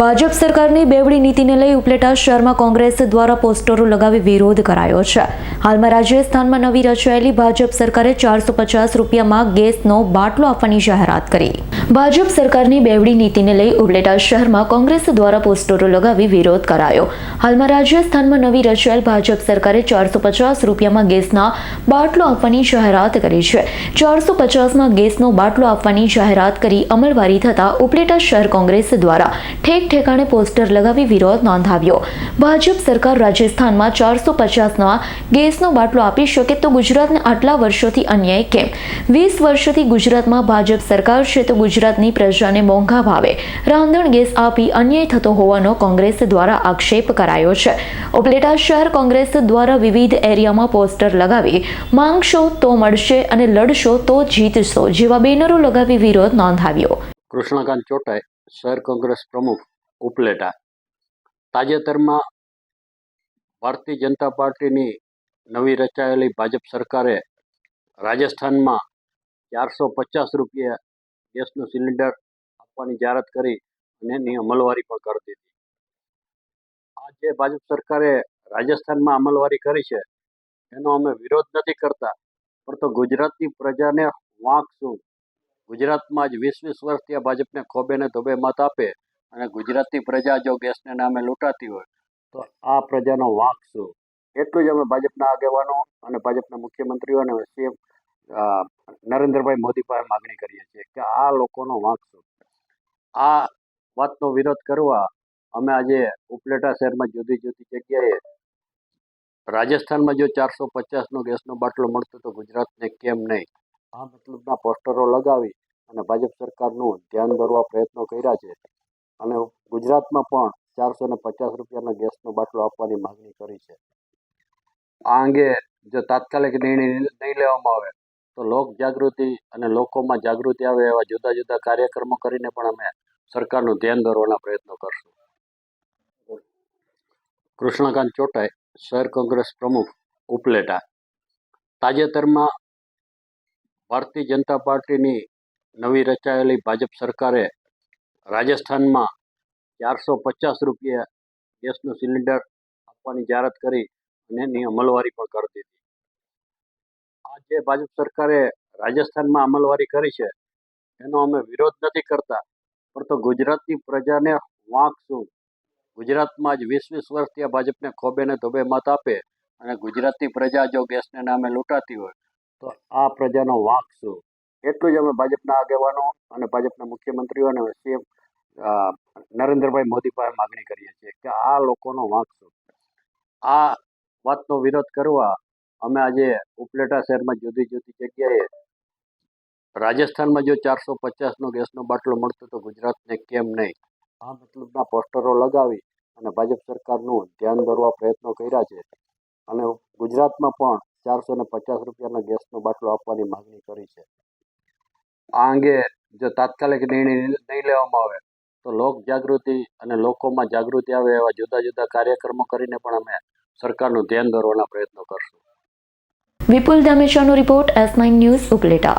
ભાજપ સરકારની બેવડી નીતિને લઈ ઉપલેટા શહેરમાં કોંગ્રેસ દ્વારા પોસ્ટરો લગાવી વિરોધ કરાયો છે. હાલમાં રાજસ્થાનમાં નવી રચાયેલી ભાજપ સરકારે ચારસો પચાસ રૂપિયામાં ગેસનો બાટલો આપવાની જાહેરાત કરી. ભાજપ સરકારની બેવડી નીતિને લઈ ઉપલેટા શહેરમાં કોંગ્રેસ દ્વારા પોસ્ટરો લગાવી વિરોધ કરાયો. હાલમાં રાજસ્થાનમાં નવી રચાયેલ ભાજપ સરકારે ચારસો પચાસ રૂપિયામાં ગેસના બાટલો આપવાની જાહેરાત કરી છે. ચારસો પચાસમાં ગેસનો બાટલો આપવાની જાહેરાત કરી અમલવારી થતાં ઉપલેટા શહેર કોંગ્રેસ દ્વારા ઠેક ઠેકાણે પોસ્ટર લગાવી વિરોધ નોંધાવ્યો. ભાજપ સરકાર રાજસ્થાનમાં ચારસો પચાસના ગેસનો બાટલો આપી શકે તો ગુજરાતને આટલા વર્ષોથી અન્યાય કેમ? વીસ વર્ષોથી ગુજરાતમાં ભાજપ સરકાર છે તો ગુજરાતની પ્રજાને મોંઘા ભાવે. રાંધણ ગેસ આપી અન્યાય થતો હોવાનો કોંગ્રેસ દ્વારા આક્ષેપ કરાયો છે. ઉપલેટા શહેર કોંગ્રેસ દ્વારા વિવિધ એરિયામાં પોસ્ટર લગાવી માંગશો તો મળશે અને લડશો તો જીતશો જેવા બેનરો લગાવી વિરોધ નોંધાવ્યો. કૃષ્ણકાંત ચોટાઈ શહેર કોંગ્રેસ પ્રમુખ ઉપલેટા તાજેતરમાં ભારતીય જનતા પાર્ટીની નવી રચાયેલી ભાજપ સરકારે રાજસ્થાનમાં ચારસો પચાસ રૂપિયા ગેસનું સિલિન્ડર આપવાની જાહેરાત કરી અને એની અમલવારી પણ કરી દીધી. આ જે ભાજપ સરકારે રાજસ્થાનમાં અમલવારી કરી છે, એનો અમે વિરોધ નથી કરતા, પણ તો ગુજરાતની પ્રજાને વાંક શું? ગુજરાતમાં જ વીસ વીસ વર્ષથી આ ભાજપને ખોબે ને ધોબે મત આપે અને ગુજરાતની પ્રજા જો ગેસને નામે લૂંટાતી હોય, તો આ પ્રજાનો વાંક શું? એટલું જ અમે ભાજપના આગેવાનો અને ભાજપના મુખ્યમંત્રીઓ અને સીએમ નરેન્દ્રભાઈ મોદી પાસે માગણી કરીએ છીએ કે આ લોકોનો વાંક શું આ વાતનો વિરોધ કરવા અમે આજે ઉપલેટા શહેરમાં જુદી જુદી જગ્યાએ રાજસ્થાનમાં જો ચારસો પચાસનો ગેસનો બાટલો મળતો તો ગુજરાતને કેમ નહીં? આ મતલબના પોસ્ટરો લગાવી અને ભાજપ સરકારનું ધ્યાન દોરવા પ્રયત્નો કર્યા છે અને ગુજરાતમાં પણ ચારસો ને પચાસ રૂપિયાનો ગેસનો બાટલો આપવાની માગણી કરી છે. આ અંગે જો તાત્કાલિક નિર્ણય નહીં લેવામાં આવે તો લોક જાગૃતિ અને લોકોમાં જાગૃતિ આવે એવા જુદા જુદા કાર્યક્રમો કરીને પણ અમે સરકારનું ધ્યાન દોરવાના પ્રયત્નો કરશું. કૃષ્ણકાંત ચોટાઈ શહેર કોંગ્રેસ પ્રમુખ ઉપલેટા. તાજેતરમાં ભારતીય જનતા પાર્ટીની નવી રચાયેલી ભાજપ સરકારે રાજસ્થાનમાં ચારસો પચાસ રૂપિયા ગેસનું સિલિન્ડર આપવાની જાહેરાત કરી અને એની અમલવારી પણ કરી દીધી. આ જે ભાજપ સરકારે રાજસ્થાનમાં અમલવારી કરી છે, એનો અમે વિરોધ નથી કરતા. પણ તો ગુજરાતની પ્રજાને વાંકશું ગુજરાતમાં જ વીસ વીસ વર્ષથી આ ભાજપને ખોબે ને ધોબે મત આપે અને ગુજરાતની પ્રજા જો ગેસને નામે લૂંટાતી હોય, તો આ પ્રજાનો વાંકશું એટલું જ અમે ભાજપના આગેવાનો અને ભાજપના મુખ્યમંત્રીઓ અને સીએમ નરેન્દ્રભાઈ મોદી પાસે માગણી કરીએ છીએ કે આ લોકોનો વાંકશું આ વાતનો વિરોધ કરવા અમે આજે ઉપલેટા શહેરમાં જુદી જુદી જગ્યાએ રાજસ્થાનમાં જો ચારસો પચાસનો ગેસનો બાટલો મળતો તો ગુજરાતને કેમ નહીં? આ મતલબના પોસ્ટરો લગાવી અને ભાજપ સરકારનું ધ્યાન દોરવા પ્રયત્નો કર્યા છે. અને ગુજરાતમાં પણ ચારસો ને પચાસ રૂપિયાના ગેસનો બાટલો આપવાની માગણી કરી છે. આ અંગે જો તાત્કાલિક નિર્ણય નહીં લેવામાં આવે તો લોક જાગૃતિ અને લોકોમાં જાગૃતિ આવે એવા જુદા જુદા કાર્યક્રમો કરીને પણ અમે સરકારનું ધ્યાન દોરવાના પ્રયત્નો કરશું. Vipul દામેચાનો report S nine news Upleta